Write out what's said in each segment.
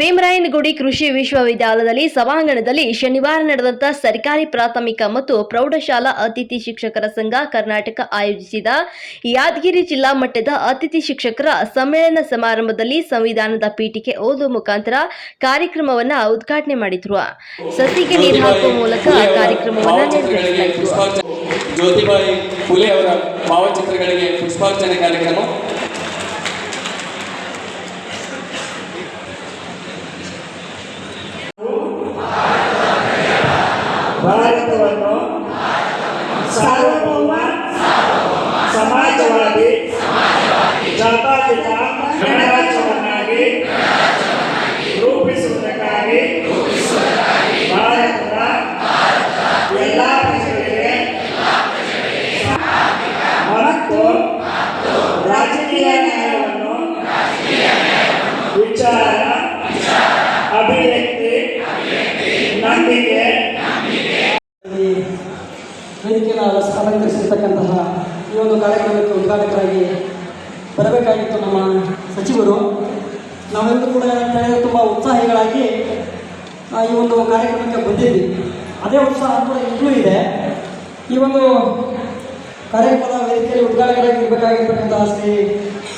ಭೀಮರಾಯನಗುಡಿ ಕೃಷಿ ವಿಶ್ವವಿದ್ಯಾಲಯದಲ್ಲಿ ಸಭಾಂಗಣದಲ್ಲಿ ಶನಿವಾರ ನಡೆದಂತ ಸರ್ಕಾರಿ ಪ್ರಾಥಮಿಕ ಮತ್ತು ಪ್ರೌಢಶಾಲಾ ಅತಿಥಿ ಶಿಕ್ಷಕರ ಸಂಘ ಕರ್ನಾಟಕ ಆಯೋಜಿಸಿದ ಯಾದಗಿರಿ ಜಿಲ್ಲಾ ಮಟ್ಟದ ಅತಿಥಿ ಶಿಕ್ಷಕರ ಸಮ್ಮೇಳನ ಸಮಾರಂಭದಲ್ಲಿ ಸಂವಿಧಾನದ ಪೀಠಿಕೆ ಓದುವ ಮುಖಾಂತರ ಕಾರ್ಯಕ್ರಮವನ್ನು ಉದ್ಘಾಟನೆ ಮಾಡಿದ್ರು. ಸಸಿಗೆ ನೀರು ಹಾಕುವ ಮೂಲಕ ಕಾರ್ಯಕ್ರಮವನ್ನು ನಿರ್ವಹಿಸಲಾಯಿತು ಭಾರತವನ್ನು ಸಾರ್ವಭೌಮ ಸಮಾಜವಾದಿ ಜಾತ್ಯತೀತ ವೇದಿಕೆಯನ್ನು ಅಲಂಕರಿಸಿರ್ತಕ್ಕಂತಹ ಈ ಒಂದು ಕಾರ್ಯಕ್ರಮಕ್ಕೆ ಉದ್ಘಾಟಕರಾಗಿ ಬರಬೇಕಾಗಿತ್ತು ನಮ್ಮ ಸಚಿವರು. ನಾವೆಲ್ಲರೂ ಕೂಡ ತುಂಬ ಉತ್ಸಾಹಿಗಳಾಗಿ ಈ ಒಂದು ಕಾರ್ಯಕ್ರಮಕ್ಕೆ ಬಂದಿದ್ವಿ. ಅದೇ ಉತ್ಸಾಹ ಕೂಡ ಈಗಲೂ ಇದೆ. ಈ ಒಂದು ಕಾರ್ಯಕ್ರಮದ ವೇದಿಕೆಯಲ್ಲಿ ಉದ್ಘಾಟಕರಾಗಿ ಇರಬೇಕಾಗಿರ್ತಕ್ಕಂತಹ ಶ್ರೀ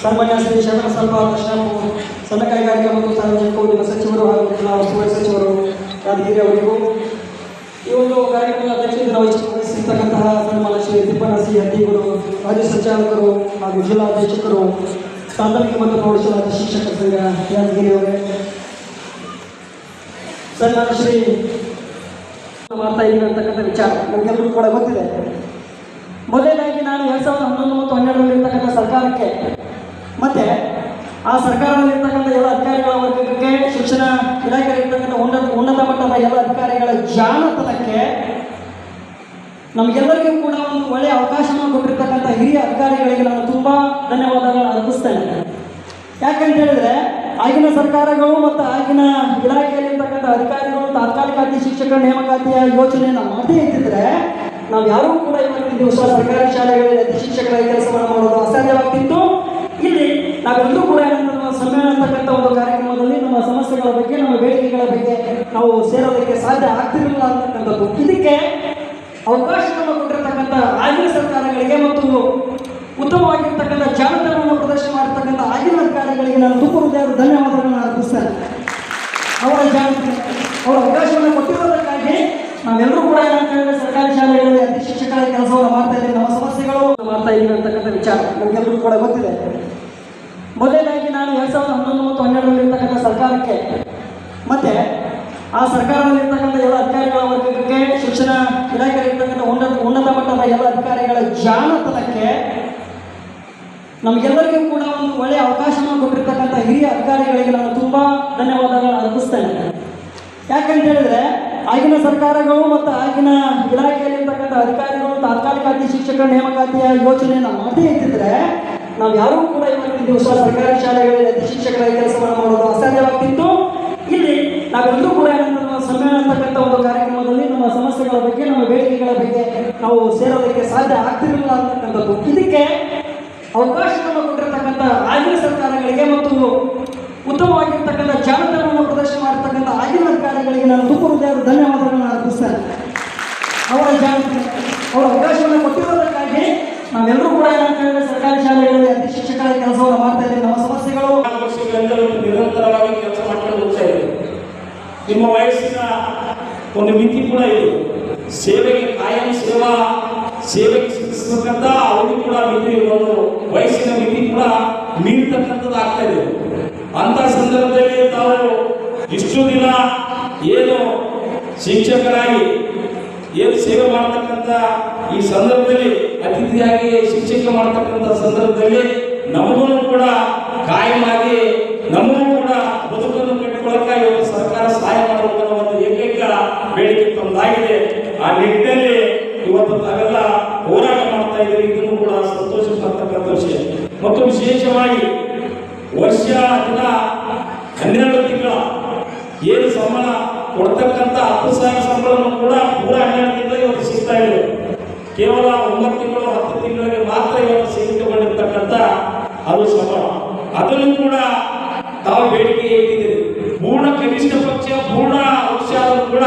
ಸನ್ಮಾನ್ಯ ಶ್ರೀ ಶರಣ ಸ್ವಲ್ಪ ಶ್ರಮ ಸಣ್ಣ ಕೈಗಾರಿಕೆ ಮತ್ತು ಸಾರ್ವಜನಿಕ ಉದ್ಯಮ ಸಚಿವರು ಹಾಗೂ ಉಸ್ತುವಾರಿ ಸಚಿವರು ಯಾದಗಿರಿ ಅವರಿಗೂ. ಈ ಒಂದು ಕಾರ್ಯಕ್ರಮದ ಅಧ್ಯಕ್ಷತೆಯನ್ನು ವಹಿಸಿರ್ತಕ್ಕಂತಹ ಸನ್ಮಾನ ಶ್ರೀ ತಿಪ್ಪನಸಿ ಹಟ್ಟಿಗಳು ರಾಜ್ಯ ಸಂಚಾಲಕರು ಹಾಗೂ ಜಿಲ್ಲಾ ಅಧ್ಯಕ್ಷಕರು ಪ್ರಾಥಮಿಕ ಮತ್ತು ಪ್ರೌಢಶಾಲಾ ಶಿಕ್ಷಕ ಸಂಘ ಯಾದಗಿರಿ ಅವರೇ ಸನ್ಮಾನ ಶ್ರೀ ಮಾಡ್ತಾ ಇದ್ದೀನಿ ಅಂತಕ್ಕಂಥ ವಿಚಾರ ನಮಗೆಲ್ಲರೂ ಕೂಡ ಗೊತ್ತಿದೆ. ಮೊದಲನೇದಾಗಿ ನಾನು ಎರಡು ಸಾವಿರದ ಹನ್ನೊಂದು ಮತ್ತು ಹನ್ನೆರಡರಲ್ಲಿ ಇರ್ತಕ್ಕಂಥ ಸರ್ಕಾರಕ್ಕೆ ಮತ್ತೆ ಆ ಸರ್ಕಾರದಲ್ಲಿರ್ತಕ್ಕಂಥ ಎಲ್ಲ ಅಧಿಕಾರಿಗಳ ವರ್ಗಕ್ಕೆ, ಶಿಕ್ಷಣ ಇಲಾಖೆಯಲ್ಲಿ ಇರ್ತಕ್ಕಂಥ ಉನ್ನತ ಉನ್ನತ ಮಟ್ಟದ ಎಲ್ಲ ಅಧಿಕಾರಿಗಳ ಜಾಣತನಕ್ಕೆ ನಮಗೆಲ್ಲರಿಗೂ ಕೂಡ ಒಂದು ಒಳ್ಳೆಯ ಅವಕಾಶವನ್ನು ಕೊಟ್ಟಿರ್ತಕ್ಕಂಥ ಹಿರಿಯ ಅಧಿಕಾರಿಗಳಿಗೆ ನಾನು ತುಂಬ ಧನ್ಯವಾದಗಳನ್ನು ಅರ್ಪಿಸ್ತೇನೆ. ಯಾಕಂತ ಹೇಳಿದ್ರೆ, ಆಗಿನ ಸರ್ಕಾರಗಳು ಮತ್ತು ಆಗಿನ ಇಲಾಖೆಯಲ್ಲಿರ್ತಕ್ಕಂಥ ಅಧಿಕಾರಿಗಳು ತಾತ್ಕಾಲಿಕ ಶಿಕ್ಷಕರ ನೇಮಕಾತಿಯ ಯೋಚನೆಯನ್ನು ಮಾಡದೇ ಇದ್ದಿದ್ರೆ, ನಾವು ಯಾರೂ ಕೂಡ ಇವತ್ತಿನ ದಿವಸ ಸರ್ಕಾರಿ ಶಾಲೆಗಳಲ್ಲಿ ಅತಿ ಶಿಕ್ಷಕರಾಗಿ ಕೆಲಸವನ್ನು ಮಾಡೋದು ಅಸಾಧ್ಯವಾಗ್ತಿತ್ತು. ಇಲ್ಲಿ ನಾವೆಲ್ಲರೂ ಕೂಡ ನಮ್ಮ ಸಮ್ಮೇಳನ ಅಂತಕ್ಕಂಥ ಒಂದು ಕಾರ್ಯಕ್ರಮದಲ್ಲಿ ನಮ್ಮ ಸಮಸ್ಯೆಗಳ ಬಗ್ಗೆ, ನಮ್ಮ ಬೇಡಿಕೆಗಳ ಬಗ್ಗೆ ನಾವು ಸೇರೋದಕ್ಕೆ ಸಾಧ್ಯ ಆಗ್ತಿರಲಿಲ್ಲ ಅಂತಕ್ಕಂಥದ್ದು. ಇದಕ್ಕೆ ಅವಕಾಶವನ್ನು ಕೊಟ್ಟಿರ್ತಕ್ಕಂಥ ಆಗಿನ ಸರ್ಕಾರಗಳಿಗೆ ಮತ್ತು ಉತ್ತಮವಾಗಿರ್ತಕ್ಕಂಥ ಜಾಣತನವನ್ನು ಪ್ರದರ್ಶನ ಮಾಡಿರ್ತಕ್ಕಂಥ ಆಗಿನ ಸರ್ಕಾರಗಳಿಗೆ ನಾನು ತುಂಬ ಹೃದಯ ಧನ್ಯವಾದಗಳನ್ನು ಅರ್ಪಿಸ್ತೇನೆ ಅವರ ಜಾಣತನ ಅವರ ಅವಕಾಶವನ್ನು ಕೊಟ್ಟಿರೋದಕ್ಕಾಗಿ ನಾವೆಲ್ಲರೂ ಕೂಡ ಏನಂತ ಹೇಳಿದ್ರೆ ಸರ್ಕಾರಿ ಶಾಲೆಗಳಲ್ಲಿ ಅತಿ ಶಿಕ್ಷಕರ ಕೆಲಸವನ್ನು ಮಾಡ್ತಾ ಇದ್ದೀವಿ. ನಮ್ಮ ಸಮಸ್ಯೆಗಳು ಮಾಡ್ತಾ ಇದ್ದೀವಿ ಅಂತಕ್ಕಂಥ ವಿಚಾರ ನಮಗೆಲ್ಲರೂ ಕೂಡ ಗೊತ್ತಿದೆ. ಮೊದಲನೇದಾಗಿ ನಾನು ಎರಡು ಸಾವಿರದ ಹನ್ನೊಂದು ಮತ್ತು ಹನ್ನೆರಡರಲ್ಲಿ ಇರ್ತಕ್ಕಂಥ ಸರ್ಕಾರಕ್ಕೆ, ಮತ್ತೆ ಆ ಸರ್ಕಾರದಲ್ಲಿರ್ತಕ್ಕಂಥ ಎಲ್ಲ ಅಧಿಕಾರಿಗಳ ವರ್ಗಕ್ಕೆ ಶಿಕ್ಷಣ ಇಲಾಖೆಯಲ್ಲಿ ಇರ್ತಕ್ಕಂಥ ಉನ್ನತ ಉನ್ನತ ಮಟ್ಟದ ಅಧಿಕಾರಿಗಳ ಜಾಣತನಕ್ಕೆ ನಮಗೆಲ್ಲರಿಗೂ ಕೂಡ ಒಂದು ಒಳ್ಳೆಯ ಅವಕಾಶವನ್ನು ಕೊಟ್ಟಿರ್ತಕ್ಕಂಥ ಹಿರಿಯ ಅಧಿಕಾರಿಗಳಿಗೆ ನಾನು ತುಂಬ ಧನ್ಯವಾದಗಳನ್ನು ಅರ್ಪಿಸ್ತೇನೆ. ಯಾಕಂತ ಹೇಳಿದ್ರೆ, ಆಗಿನ ಸರ್ಕಾರಗಳು ಮತ್ತು ಆಗಿನ ಇಲಾಖೆಯಲ್ಲಿರ್ತಕ್ಕಂಥ ಅಧಿಕಾರಿಗಳು ತಾತ್ಕಾಲಿಕ ಶಿಕ್ಷಕರ ನೇಮಕಾತಿಯ ಯೋಚನೆಯನ್ನು ಮಾಡದೇ ಇದ್ದಿದ್ರೆ, ನಾವು ಯಾರೂ ಕೂಡ ಇವತ್ತಿನ ದಿವಸ ಸರ್ಕಾರಿ ಶಾಲೆಗಳಲ್ಲಿ ಶಿಕ್ಷಕರಾಗಿ ಕೆಲಸವನ್ನು ಮಾಡೋದು ಅಸಾಧ್ಯವಾಗ್ತಿತ್ತು. ಇಲ್ಲಿ ನಾವೆಲ್ಲರೂ ಕೂಡ ಸಮ್ಮೇಳನ ಅಂತಕ್ಕಂಥ ಒಂದು ಕಾರ್ಯಕ್ರಮದಲ್ಲಿ ನಮ್ಮ ಸಮಸ್ಯೆಗಳ ಬಗ್ಗೆ, ನಮ್ಮ ಬೇಡಿಕೆಗಳ ಬಗ್ಗೆ ನಾವು ಸೇರೋದಕ್ಕೆ ಸಾಧ್ಯ ಆಗ್ತಿರಲಿಲ್ಲ ಅಂತಕ್ಕಂಥದ್ದು. ಇದಕ್ಕೆ ಅವಕಾಶವನ್ನು ಕೊಟ್ಟಿರ್ತಕ್ಕಂಥ ರಾಜ್ಯ ಸರ್ಕಾರಗಳಿಗೆ ಮತ್ತು ಉತ್ತಮವಾಗಿರ್ತಕ್ಕಂಥ ಜಾಣತನವನ್ನು ಪ್ರದರ್ಶನ ಮಾಡಿರ್ತಕ್ಕಂಥ ಆಗಿನ ಅಧಿಕಾರಿಗಳಿಗೆ ನಾನು ತುಂಬ ಹೃದಯದ ಧನ್ಯವಾದಗಳನ್ನು ಅರ್ಪಿಸ್ತೇನೆ ಅವರ ಜಾಗೃತಿ ಅವರ ಅವಕಾಶವನ್ನು ಕೊಟ್ಟಿರೋದಕ್ಕಾಗಿ ನಾವೆಲ್ಲರೂ ಕೂಡ ಏನಂತ ಸರ್ಕಾರಿ ಶಾಲೆಗಳಲ್ಲಿ ಅತಿ ಶಿಕ್ಷಕರ ಕೆಲಸವನ್ನು ಮಾಡ್ತಾ ಇದ್ದೀವಿ. ನಮ್ಮ ಸಮಸ್ಯೆಗಳು ನಿರಂತರವಾಗಿ ಕೆಲಸ ಮಾಡ್ಕೊಂಡು ಹೋಗ್ತಾ ಇದ್ದೀವಿ ನಿಮ್ಮ ವಯಸ್ಸಿನ ಒಂದು ಮಿತಿ ಕೂಡ ಇದೆ. ಸೇವೆಗೆ ಕಾಯಂ ಸೇವಾ, ಸೇವೆಗೆ ಸಿಕ್ಕಿಸ್ತಕ್ಕಂಥ ಅವರು ಕೂಡ ಮಿತಿ, ಒಂದು ವಯಸ್ಸಿನ ಮಿತಿ ಕೂಡ ಮೀರ್ತಕ್ಕಂಥದ್ದು ಆಗ್ತಾ ಇದೆ. ಅಂತ ಸಂದರ್ಭದಲ್ಲಿ ತಾವು ಇಷ್ಟು ದಿನ ಏನು ಶಿಕ್ಷಕರಾಗಿ, ಏನು ಸೇವೆ ಮಾಡತಕ್ಕಂಥ ಈ ಸಂದರ್ಭದಲ್ಲಿ ಅತಿಥಿಯಾಗಿ ಶಿಕ್ಷಕ ಮಾಡತಕ್ಕಂಥ ಸಂದರ್ಭದಲ್ಲಿ ಏನು ಸಂಬಳ ಕೊಡ್ತಕ್ಕಂಥ ಹತ್ತು ಸಾವಿರ ಸಂಬಳವನ್ನು ಕೂಡ ನೂರ ಹನ್ನೆರಡು ತಿಂಗಳು ಇವತ್ತು ಸಿಗ್ತಾ ಇದೆ. ಕೇವಲ ಒಂಬತ್ತು ತಿಂಗಳು, ಹತ್ತು ತಿಂಗಳಿಗೆ ಮಾತ್ರ ಇವರು ಸೀಮಿತಗೊಂಡಿರ್ತಕ್ಕಂಥ ಅದು ಸಂಬಳ. ಅದನ್ನು ಕೂಡ ತಾವು ಬೇಡಿಕೆ ಇಟ್ಟಿದ್ದೀರಿ. ಪೂರ್ಣ ಕನಿಷ್ಠ ಪಕ್ಷ, ಪೂರ್ಣ ವರ್ಷ ಆದರೂ ಕೂಡ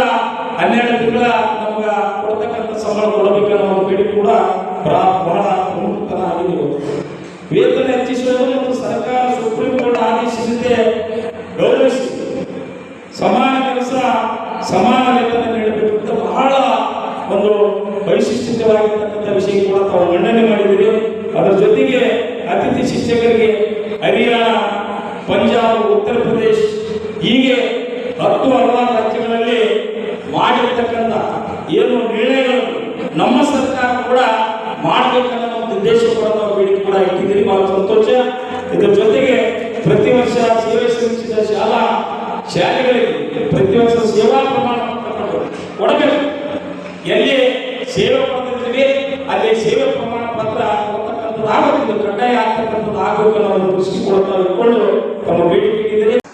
ಹನ್ನೆರಡು ತಿಂಗಳ ನಮ್ಗೆ ಕೊಡ್ತಕ್ಕಂಥ ಸಂಬಳ ಕೊಡಬೇಕನ್ನೋ ಬೇಡಿಕೆ ಕೂಡ ಬಹಳ ಪ್ರಮುಖತನ ಆಗಿದೆ ವೇತನ ಹೆಚ್ಚಿಸುವುದು ಮತ್ತು ಸರ್ಕಾರ ಸುಪ್ರೀಂ ಕೋರ್ಟ್ ಆದೇಶದಂತೆ ವೈಶಿಷ್ಟ್ಯವಾಗಿರ್ತಕ್ಕಂಥ ವಿಷಯ ಕೂಡ ತಾವು ಮಂಡನೆ ಮಾಡಿದ್ದೀರಿ. ಅದರ ಜೊತೆಗೆ ಅತಿಥಿ ಶಿಕ್ಷಕರಿಗೆ ಹರಿಯಾಣ, ಪಂಜಾಬ್, ಉತ್ತರ ಪ್ರದೇಶ್ ಹೀಗೆ ಹತ್ತು ಹಲವಾರು ರಾಜ್ಯಗಳಲ್ಲಿ ಮಾಡಿರ್ತಕ್ಕಂಥ ಏನು ನಿರ್ಣಯಗಳು ನಮ್ಮ ಸರ್ಕಾರ ಕೂಡ ಮಾಡಬೇಕನ್ನೋ ಒಂದು ಉದ್ದೇಶ ಕೂಡ ಬೇಡಿಕೆ ಕೂಡ ಇಟ್ಟಿದ್ದೀರಿ. ಬಹಳ ಸಂತೋಷ. ಇದರ ಜೊತೆಗೆ ಪ್ರತಿ ವರ್ಷ ಸೇವೆ ಸಲ್ಲಿಸಿದ ಶಾಲಾ ಶಾಲೆಗಳಿಗೆ ಪ್ರತಿ ವರ್ಷ ಸೇವಾ ಪ್ರಮಾಣ ಪತ್ರ ಕೊಡು- ಕೊಡಬೇಕು ಎಲ್ಲಿ ಸೇವೆ ಪಡೆದಿರ್ತೀವಿ ಅಲ್ಲಿ ಸೇವೆ ಪ್ರಮಾಣ ಪತ್ರ ಕೊಡ್ತಕ್ಕಂಥದ್ದು ಆಗಬೇಕು ಕಡ್ಡಾಯ ಆಗ್ತಕ್ಕಂಥದ್ದು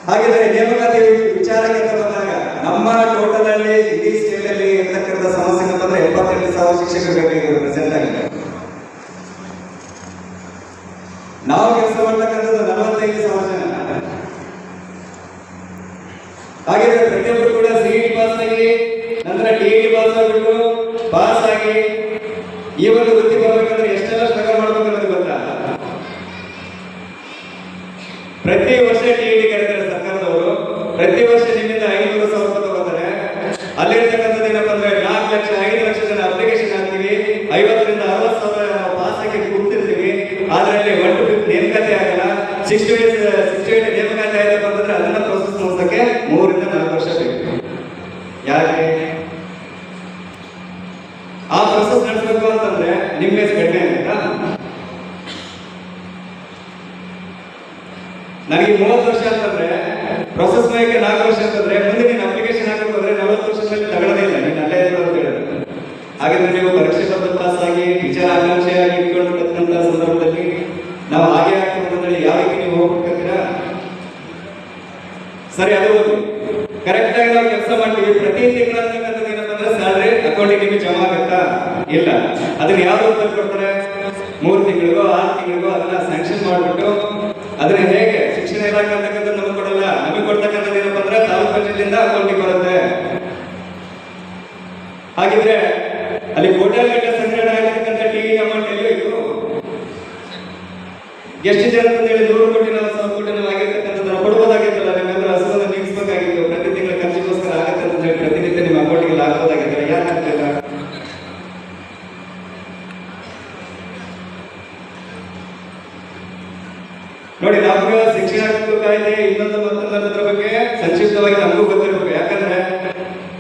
ಹಾಗಿದ್ರೆ ನೇಮಕಾತಿ ವಿಚಾರಕ್ಕೆ ಬಂದಾಗ ನಮ್ಮ ಟೋಟಲ್ ಅಲ್ಲಿ ಇಡೀ ಸ್ಟೇಟ್ ಇರ್ತಕ್ಕಂಥ ಸಮಸ್ಯೆ ಬಂದ್ರೆ ಎಪ್ಪತ್ತೆಂಟು ಸಾವಿರ ಶಿಕ್ಷಕರು ಪ್ರೆಸೆಂಟ್ ಆಗಿದೆ. ನಾವು ಕೆಲಸ ಮಾಡ್ತಕ್ಕಂಥದ್ದು ನಲವತ್ತೈದು ಸಾವಿರ ಜನ. ಪ್ರತಿ ವರ್ಷ ಟಿ ಡಿ ಕರೀತಾರೆ ಸರ್ಕಾರದವರು. ಪ್ರತಿ ವರ್ಷ ನಿಮ್ಮಿಂದ ಐನೂರು ಸಾವಿರ ತಗೋತಾರೆ. ಅಲ್ಲಿರ್ತಕ್ಕಂಥದ್ದು ಏನಪ್ಪ ಅಂದ್ರೆ ನಾಲ್ಕು ಲಕ್ಷ, ಐದು ಲಕ್ಷ ಜನ ಅಪ್ಲಿಕೇಶನ್ ಹಾಕ್ತೀವಿ. ಐವತ್ತರಿಂದ ಅರವತ್ತು ಸಾವಿರ ನಾವು ಪಾಸ್ ಆಗಿ ಕೂತಿರ್ತೀವಿ ಅದರಲ್ಲಿ ಅಲ್ಲಿ ಒನ್ ಟು ಫಿಫ್ತ್ ನೇಮಕಾತಿ ಆಗಲ್ಲ ಸಿಕ್ಸ್ಟಿ ಸಿಕ್ಸ್ಟಿ ನೇಮಕಾತಿ ಆಯ್ತಪ್ಪ ಅಂತಂದ್ರೆ ಅದನ್ನ ಪ್ರೊಸೆಸ್ ಮುಗಿಸಕ್ಕೆ ಮೂರರಿಂದ ನಾಲ್ಕು ವರ್ಷ ಬೇಕು. ಯಾಕೆ ಆ ಪ್ರೊಸೆಸ್ ನಡೆಸಬೇಕು ಅಂತಂದ್ರೆ ನಿಮ್ಮ ಕಡಿಮೆ ಆಗುತ್ತಾ ನನಗೆ ಮೂವತ್ತು ವರ್ಷ ಅಂತಂದ್ರೆ ಪ್ರೊಸೆಸ್ ಮೇಲೆ ನಾಲ್ಕು ವರ್ಷ ಅಂತಂದ್ರೆ ಮುಂದೆ ನೀನು ಅಪ್ಲಿಕೇಶನ್ ಹಾಕಬೇಕು ಅಂದ್ರೆ ನಲವತ್ತು ವರ್ಷದಲ್ಲಿ ತಗೊಳ್ಳೋದೇ ಇಲ್ಲ. ನೀನು ಅಲ್ಲೇ ಅಂತ ಹೇಳಿದ್ರು ಹಾಗಾದ್ರೆ ನೀವು ಪರೀಕ್ಷೆ ಬರೆದ ಪಾಸ್ ಆಗಿ ಟೀಚರ್ ಆಕಾಂಕ್ಷೆಯಾಗಿ ಇಟ್ಕೊಂಡಿರ್ತಕ್ಕಂಥ ಸಂದರ್ಭದಲ್ಲಿ ನಾವು ಹಾಗೆ ಆಗ್ತದೆ ಅಂದ್ರೆ ಯಾವ ರೀತಿ ನೀವು ಹೋಗ್ಬೇಕಾಗ್ತೀರಾ ಸರಿ ಅದು ಕರೆಕ್ಟ್ ಆಗಿ ನಾವು ಕೆಲಸ ಮಾಡ್ತೀವಿ ಪ್ರತಿ ತಿಂಗಳು ಅಂತಕ್ಕಂಥದ್ದು ಏನಪ್ಪ ಅಂದ್ರೆ ಸ್ಯಾಲ್ರಿ ಅಕೌಂಟಿಗೆ ನಿಮಗೆ ಜಮಾ ಆಗುತ್ತಾ ಇಲ್ಲ ಅದನ್ನ ಯಾವ ರೂಪದಲ್ಲಿ ಕೊಡ್ತಾರೆ ಮೂರು ತಿಂಗಳಿಗೋ ಆರು ತಿಂಗಳಿಗೋ ಅದನ್ನ ಸ್ಯಾಂಕ್ಷನ್ ಮಾಡಿಬಿಟ್ಟು ಅದನ್ನ ಹೇಗೆ ಶಿಕ್ಷಣ ಇಲಾಖೆ ಅಂತಕ್ಕಂಥದ್ದು ನಮಗೆ ಕೊಡಲ್ಲ ನಮಗೆ ಕೊಡ್ತಕ್ಕಂಥದ್ದು ಏನಪ್ಪ ಅಂದ್ರೆ ಪಂಚಾಯತಿಂದ ಅಕೌಂಟಿಗೆ ಬರುತ್ತೆ. ಹಾಗಿದ್ರೆ ಅಲ್ಲಿ ಹೋಟೆಲ್ ಸಂಗ್ರಹಣ ಆಗಿರ್ತಕ್ಕಂಥ ಟಿ ಅಮೌಂಟ್ ಎಲ್ಲಿ ಎಷ್ಟು ಜನ ಅಂತ ಹೇಳಿ ನೂರು ಕೋಟಿ ನಾವು ಸಾವಿರ ಕೋಟಿ ನಾವು ಆಗಿರ್ತಕ್ಕಂಥದ್ದನ್ನ ಕೊಡ್ಬೋದಾಗಿತ್ತಲ್ಲ ನಿಮ್ಮೆಲ್ಲರ ಹಸುವನ್ನು ನೀಗಿಸ್ಬೇಕಾಗಿತ್ತು ಪ್ರತಿ ತಿಂಗಳ ಖರ್ಚಿಗೋಸ್ಕರ ಆಗತ್ತೆ ಅಂತ ಹೇಳಿ ಪ್ರತಿನಿತ್ಯ ನಿಮ್ಮ ಅಕೌಂಟಿಗೆ ಹಾಕೋದಾಗಿತ್ತು ಯಾಕೆ ಆಗ್ತಿಲ್ಲ ನೋಡಿ, ನಮ್ಗೆ ಶಿಕ್ಷಣ ಕಾಯ್ದೆ ಇನ್ನೊಂದು ಮತ್ತೊಂದರ ಬಗ್ಗೆ ಸಂಕ್ಷಿಪ್ತವಾಗಿ ನಮಗೂ ಗೊತ್ತಿರಬೇಕು. ಯಾಕಂದ್ರೆ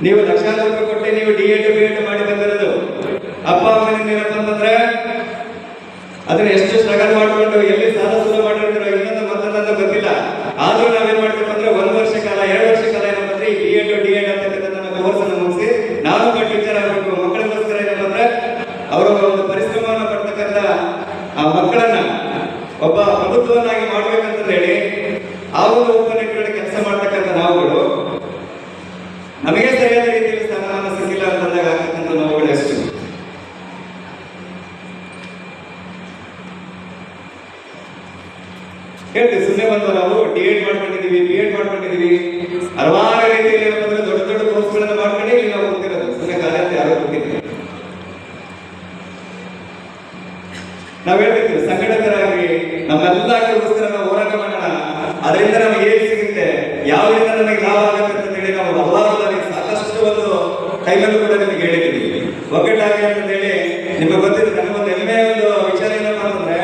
ನೀವು ಲಕ್ಷಾಂತರ ರೂಪಾಯಿ ಕೊಟ್ಟೆ, ನೀವು ಡಿ ಎಡ್ ಬಿ ಎಡ್ ಮಾಡಿ ಬಂದಿರೋದು. ಅಪ್ಪ ಅಮ್ಮನಿಂದ ಏನಪ್ಪ ಅಂತಂದ್ರೆ ಅದನ್ನ ಎಷ್ಟು ಸ್ಟ್ರಗಲ್ ಮಾಡ್ಕೊಂಡು, ಎಲ್ಲಿ ಸಾಲ ಸೂಲ ಮಾಡಿರ್ತೀರೋ ಇನ್ನೊಂದು ಮತ್ತೊಂದು ಗೊತ್ತಿಲ್ಲ. ಆದ್ರೂ ನಾವೇನ್ ಮಾಡ್ತೀವಿ ಅಂದ್ರೆ ಒಂದ್ ವರ್ಷ ಕಾಲ ಎರಡು ವರ್ಷ ಕಾಲ ಏನಪ್ಪ ಅಂದ್ರೆ ಈ ಬಿ ಎಡ್ ಡಿ ಎಡ್ ಅಂತಕ್ಕಂಥ ಕೋರ್ಸ್ ಅನ್ನು ಮುಗಿಸಿ ನಾವು ಒಬ್ಬ ಟೀಚರ್ ಆಗಬೇಕು ಮಕ್ಕಳಿಗೋಸ್ಕರ ಏನಪ್ಪ ಅಂದ್ರೆ ಅವರ ಒಂದು ಪರಿಶ್ರಮವನ್ನು ಪಡ್ತಕ್ಕಂಥ ಆ ಮಕ್ಕಳನ್ನ ಒಬ್ಬ ಪ್ರಭುತ್ವವನ್ನಾಗಿ ಮಾಡ್ಬೇಕಂತ ಹೇಳಿ ಆ ಒಂದು ಉಪನಿಟ್ಟಿನಲ್ಲಿ ಕೆಲಸ ಮಾಡ್ತಕ್ಕಂಥ ನಾವುಗಳು ನಮಗೆ ಸರಿಯಾದ ರೀತಿಯಲ್ಲಿ ಸ್ಥಾನಮಾನ ಸಿಕ್ಕಿಲ್ಲ ಅಂತಂದಾಗ ಆಗ್ತಕ್ಕಂಥ ನೋವುಗಳು ಎಷ್ಟು ಹೇಳ್ತೀವಿ ಸುಮ್ಮನೆ ಬಂದು ನಾವು ಡಿ ಎಡ್ ಮಾಡ್ಕೊಂಡಿದೀವಿ ಬಿ ಎಡ್ ಮಾಡ್ಕೊಂಡಿದೀವಿ ಹಲವಾರು ರೀತಿಯಲ್ಲಿ ಏನಪ್ಪ ಅಂದ್ರೆ ದೊಡ್ಡ ದೊಡ್ಡ ಕೋರ್ಸ್ಗಳನ್ನ ಮಾಡ್ಕೊಂಡು ಇಲ್ಲಿ ನಾವು ಹೋಗ್ತಿರೋದು ಸುಮ್ಮನೆ ಕಾಲ ಅಂತ ಯಾರು ಹೋಗಿದ್ದೀವಿ ನಾವ್ ಹೇಳ್ಬೇಕು ಸಂಘಟಕರಾಗಿ ನಮ್ಮೆಲ್ಲಾಗಿರೋಸ್ಕರ ನಾವು ಹೋರಾಟ ಮಾಡೋಣ. ಅದರಿಂದ ನಮಗೆ ಏನ್ ಸಿಗುತ್ತೆ? ಯಾವರಿಂದ ನಮಗೆ ಲಾಭ ಆಗುತ್ತೆ ಅಂತ ಹೇಳಿ ನಾವು ಹಲವಾರು ಸಾಕಷ್ಟು ಒಂದು ಟೈಮಲ್ಲೂ ಕೂಡ ನಿಮಗೆ ಹೇಳಿದ್ದೀವಿ. ಒಗ್ಗಟ್ಟಾಗಿ ಅಂತ ಹೇಳಿ ನಿಮಗೆ ಗೊತ್ತಿದೆ ಒಂದು ಹೆಮ್ಮೆ ಒಂದು ವಿಚಾರ ಏನಪ್ಪ ಅಂದ್ರೆ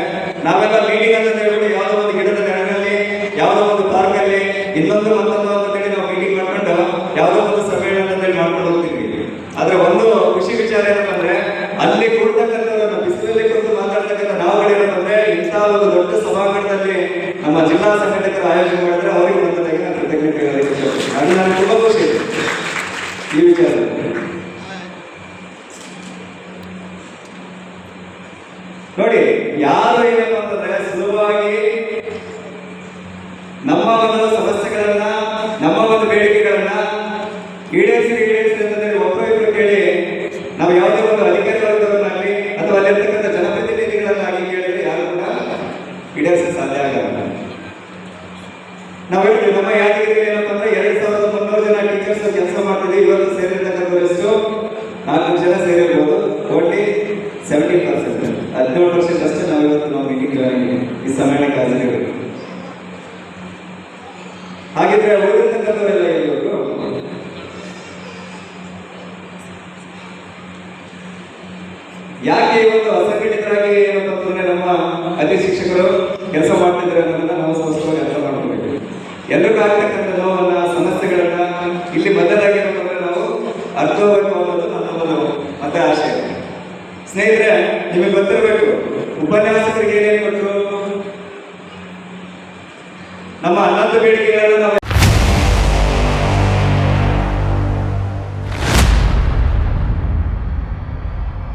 ನಾವೆಲ್ಲ ಲೀಡಿಂಗ್ ಅಂತ ಹೇಳ್ಬಿಟ್ಟು ಯಾವುದೋ ಒಂದು ಗಿಡದ ನೆರಳಲ್ಲಿ, ಯಾವುದೋ ಒಂದು ಪಾರ್ಕ್ ಅಲ್ಲಿ ಇನ್ನೊಂದು ಅದು ನನಗೆ ತುಂಬ ಖುಷಿ ಈ ವಿಚಾರ ನೋಡಿ, ಯಾರು ಏನಪ್ಪ ಅಂತಂದ್ರೆ ಸುಲಭವಾಗಿ ನಮ್ಮ ಒಂದು ಸಮಸ್ಯೆಗಳನ್ನ, ನಮ್ಮ ಒಂದು ಬೇಡಿಕೆಗಳನ್ನ ಈಡೇರಿಸಿ ಈಡೇರಿಸಿ ಅಂತಂದ್ರೆ ಒಬ್ಬರು ಇಬ್ಬರು ಕೇಳಿ ನಾವು ಯಾವುದೇ ಒಂದು ಅಧಿಕಾರಿ ವರ್ಗದವರನ್ನಾಗಲಿ ಅಥವಾ ಅಲ್ಲಿರ್ತಕ್ಕಂಥ ಜನಪ್ರತಿನಿಧಿಗಳನ್ನಾಗಲಿ ಕೇಳಿದ್ರೆ ಯಾರು ಕೂಡ ಈಡೇರಿಸಲು ಸಾಧ್ಯ ಆಗಲ್ಲ. ನಾವು ಹೇಳ್ತೀವಿ, ನಮ್ಮ ಯಾದಗಿರಿ ಏನಪ್ಪ ಅಂದ್ರೆ ಮಾಡ್ತಿದ್ವಿ ಇವತ್ತು ಸೇರಿರ್ತಕ್ಕಂಥವರೆಷ್ಟು ನಾಲ್ಕು ಜನ ಸೇರಿರ್ಬೋದು. ಓನ್ಲಿ ಸೆವೆಂಟಿ ಪರ್ಸೆಂಟ್ ಹದಿನೇಳು ಪರ್ಸೆಂಟ್ ನಾವು ಇವತ್ತು ನಾವು ಮೀಟಿಂಗ್ ಈ ಸಮ್ಮೇಳನಕ್ಕೆ ಹಾಜರಿರಬೇಕು ಹಾಗಿದ್ರೆ ಓದಿರ್ತಕ್ಕಂಥವರೆಲ್ಲ ಇವರು ಯಾಕೆ ಇವತ್ತು ಅಸಂಘಟಿತರಾಗಿ ಏನಂತಂದ್ರೆ ನಮ್ಮ ಅತಿ ಶಿಕ್ಷಕರು ಕೆಲಸ ಮಾಡ್ತಿದ್ದಾರೆ ಅನ್ನೋದನ್ನ ನಾವು ಸ್ಪಷ್ಟವಾಗಿ ಅರ್ಥ ಮಾಡ್ಕೋಬೇಕು ಎಲ್ಲರಿಗೂ ಆಗ್ತಕ್ಕಂಥ ನೋವನ್ನು ಇಲ್ಲಿ ಮೊದಲಾಗಿ ಏನಪ್ಪ ನಾವು ಅರ್ಥವನ್ನು ಅನ್ನೋದು ನನ್ನ ಒಂದು ಮತ ಆಶಯ ಸ್ನೇಹಿತರೆ, ನಿಮಗೆ ಗೊತ್ತಿರಬೇಕು, ಉಪನ್ಯಾಸಕರಿಗೆ ಏನೇನು ಕೊಟ್ಟರು? ನಮ್ಮ ಅನಂತ ಬೇಡಿಕೆಗಳನ್ನು ನಾವು